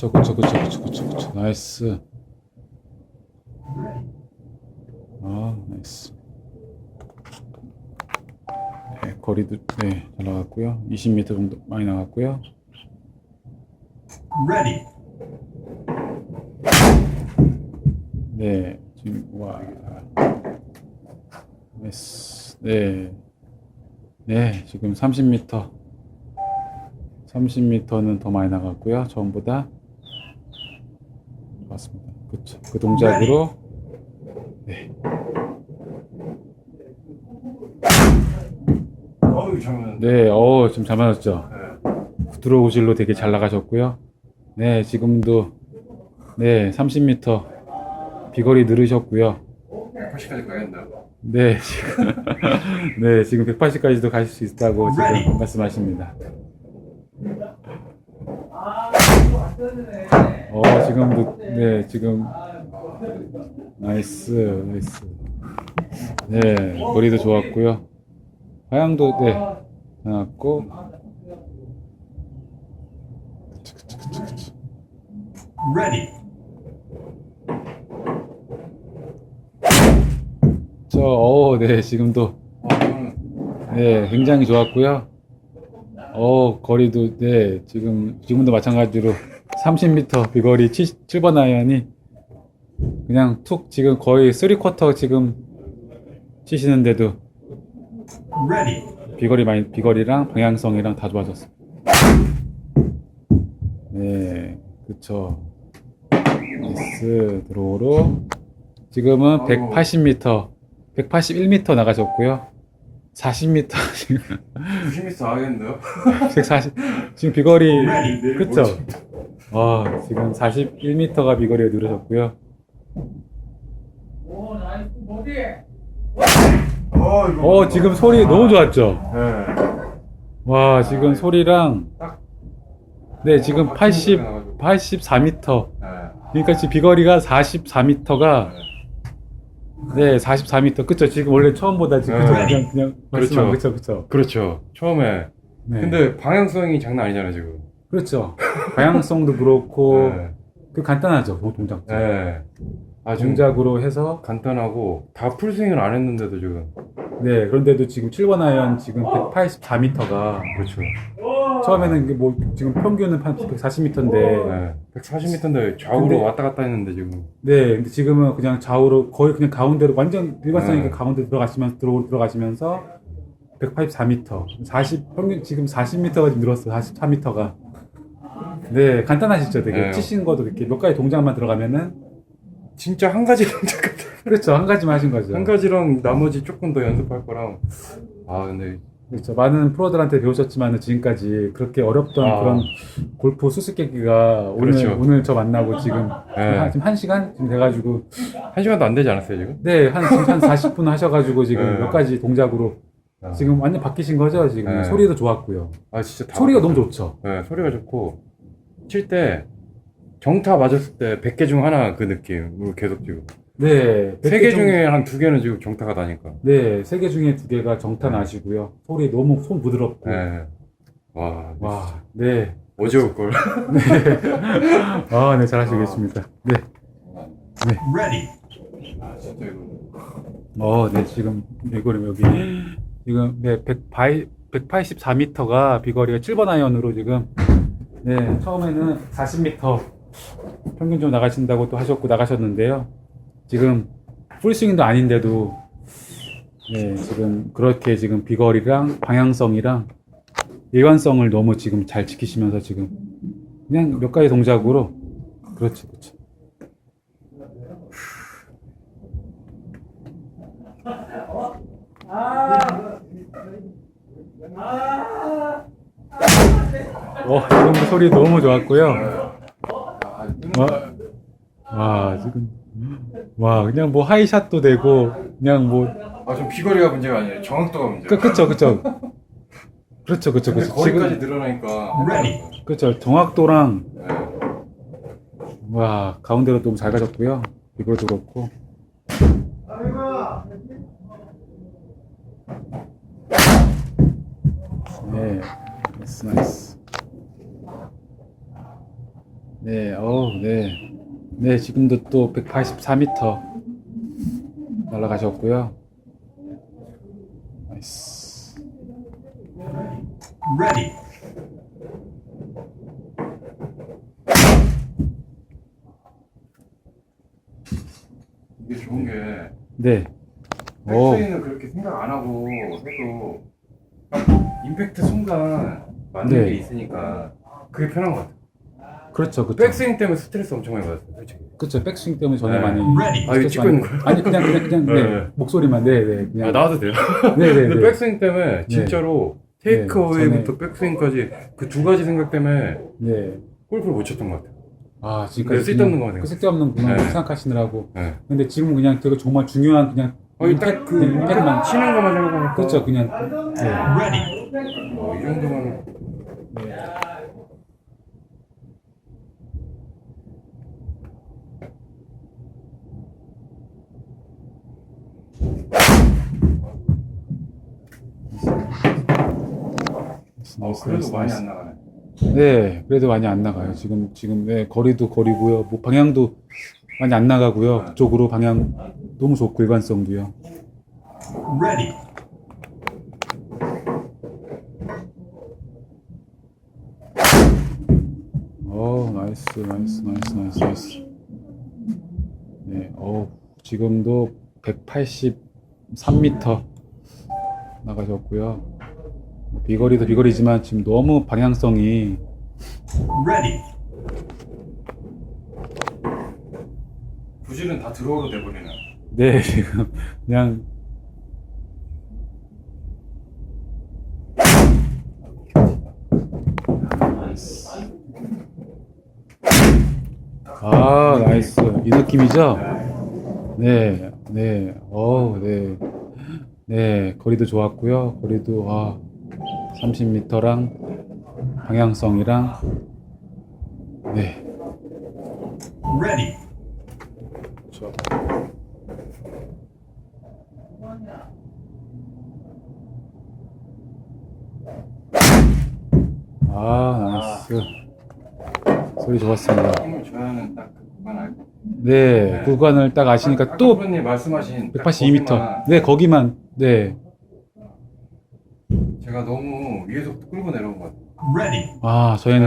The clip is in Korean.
그쵸 그쵸 그쵸 그쵸 그쵸 그쵸. 나이스. 아 나이스. 네, 거리도 네잘 나갔고요. 20m 정도 많이 나갔고요. Ready. 네 지금 와. 나이스. 네. 네, 지금 30m 30m는 더 많이 나갔고요 처음보다 좋았습니다 그쵸 그 동작으로 네 어우, 잠깐만. 네, 어, 지금 잘 맞았죠? 네. 들어오질로 되게 잘 나가셨고요. 네, 지금도 네, 30m 비거리 늘으셨고요. 180까지 가겠나? 네, 지금 네, 지금 180까지도 가실 수 있다고 지금 말씀하십니다. 어, 지금도 네, 지금 나이스, 나이스. 네, 거리도 좋았고요. 방향도 네, 나왔고 Ready. 저, 어, 네, 지금도, 네, 굉장히 좋았고요. 어, 거리도, 네, 지금, 지금도 마찬가지로 30m 비거리 7, 7번 아이언이 그냥 툭, 지금 거의 3쿼터 지금 치시는데도. 비거리 많이, 비거리랑 방향성이랑 다 좋아졌어요. 네, 그쵸. 나이스, 드로우로. 지금은 180m, 181m 나가셨고요. 40m 지금 90m 하겠는데요? 140 지금 비거리. 그쵸? 와 지금 41m가 비거리에 누르셨고요. 어, 이거. 어 지금 소리 너무 좋았죠? 네. 와 지금 소리랑 딱. 네 지금 80 나가지고. 84m 네. 그러니까 지금 비거리가 44m가 네 44m 그쵸 지금 원래 처음보다 지금 그쵸? 네. 그냥 그냥 그렇죠. 말씀한 그쵸 그쵸 그렇죠. 처음에. 네. 근데 방향성이 장난 아니잖아요, 지금. 그렇죠 방향성도 그렇고 네. 그 간단하죠 뭐 동작 네. 아주 동작으로 해서 간단하고 다 풀스윙을 안 했는데도 지금. 네, 그런데도 지금 7번 아이언 지금 184m가 그렇죠. 처음에는 이게 뭐 지금 평균은 한 140m인데 네. 140m인데 좌우로 근데- 왔다 갔다 했는데 지금. 네, 근데 지금은 그냥 좌우로 거의 그냥 가운데로 완전 일관성있게 네. 가운데 들어가시면서 들어 들어가시면서 184m, 40 평균 지금 40m가 지금 늘었어요. 44m가. 네, 간단하시죠, 되게 네. 치신 것도 이렇게 몇 가지 동작만 들어가면은 진짜 한 가지 동작 같아. 그렇죠, 한 가지만 하신 거죠. 한 가지랑 나머지 조금 더 연습할 거랑. 아, 근데. 그렇죠. 많은 프로들한테 배우셨지만 지금까지 그렇게 어렵던 아. 그런 골프 수수께끼가 오늘 그렇죠. 오늘 저 만나고 지금 네. 한, 지금 한 시간 지금 돼가지고 한 시간도 안 되지 않았어요, 지금? 네한한 40분 하셔가지고 지금 네. 몇 가지 동작으로 아. 지금 완전 바뀌신 거죠 지금 네. 소리도 좋았고요. 아, 진짜 다. 소리가 너무 좋죠. 네, 소리가 좋고. 칠 때, 정타 맞았을 때 100개 중 하나 그 느낌으로 계속 지금. 네. 세개 중에 한 두 개는 지금 정타가 나니까. 네 세 개 중에 두 개가 정타 네. 나시고요. 소리 너무 손 부드럽고 네. 와, 와 네. 어지러울 걸. 아, 네, 잘하시겠습니다. 네. Ready. 아, 진짜 이거. 어, 네, 지금 비거리 여기 지금 네, 100, 184m가 비거리가 7번 아이언으로 지금 네, 처음에는 40m 평균 좀 나가신다고 또 하셨고 나가셨는데요. 지금 풀스윙도 아닌데도 네, 지금 그렇게 지금 비거리랑 방향성이랑 일관성을 너무 지금 잘 지키시면서 지금 그냥 몇 가지 동작으로 그렇죠, 그렇죠. 어, 지금 소리 너무 좋았고요. 와, 와, 지금, 와, 그냥 뭐 하이샷도 되고, 그냥 뭐, 아, 좀 비거리가 문제가 아니에요. 정확도가 문제야. 그, 그쵸, 그쵸. 그렇죠, 그쵸, 근데 그쵸. 거리까지 지금, 늘어나니까. 그쵸. 정확도랑, 네. 와, 가운데로 너무 잘 가셨고요. 이걸도 그렇고. 네, 나이스, 나이스. 네, 어우, 네. 네, 지금도 또 184m 날아가셨고요. 나이스. Ready. 이게 좋은 게 네. 오, 백스윙은 그렇게 생각 안 하고 해도 딱 임팩트 순간 맞는 네. 게 있으니까 그게 편한 것 같아요. 그렇죠, 그렇죠. 백스윙 때문에 스트레스 엄청 많이 받았어요, 솔직히. 그렇죠. 백스윙 때문에 전혀 네. 많이. Ready. 아, 이거 찍고 있는 거예요? 아니, 그냥, 그냥, 그냥, 네. 네. 목소리만, 네, 네. 그냥. 아, 나와도 돼요? 네, 네, 근데 네. 백스윙 때문에 진짜로 테이크어웨이부터 백스윙까지 그 두 가지 생각 때문에 네. 골프를 못 쳤던 것 같아요. 아, 네, 지금까지. 쓸데없는 그냥 거네요. 그 쓸데없는 구만 네. 생각하시느라고. 네. 근데 지금 그냥 되게 정말 중요한 그냥. 아니, 딱 그, 네, 임팩트만. 치는 것만 생각하니까. 그렇죠, 그냥. 네. Ready. 어, 이 정도면. 네. 어, 그래도 많이 안 나가네. 네, 그래도 많이 안 나가요. 지금 지금 네, 거리도 거리고요. 뭐 방향도 많이 안 나가고요. 그쪽으로 방향 너무 좋고 일관성도요. Ready. 어, 나이스, 나이스, 나이스, 나이스, 나이스. 네, 어, 지금도 183m 나가셨고요. 비거리도 비거리지만 지금 너무 방향성이 Ready. 부실은 다 드로우로 돼버리네. 네, 지금 그냥 아, 나이스. 이 느낌이죠? 네, 네, 어우, 네. 네, 거리도 좋았고요. 거리도, 아, 30m랑 방향성이랑, 네, Ready. 좋아. 아, 나이스. 소리 좋았습니다. 힘을 줘야 하는 딱그 구간 알고. 네, 구간을 딱 아시니까 또 프로님 말씀하신 딱 182m. 거기만 네, 거기만. 네. 제가 너무 위에서부터 끌고 내려온 것 같아요. Ready. 아, 저희는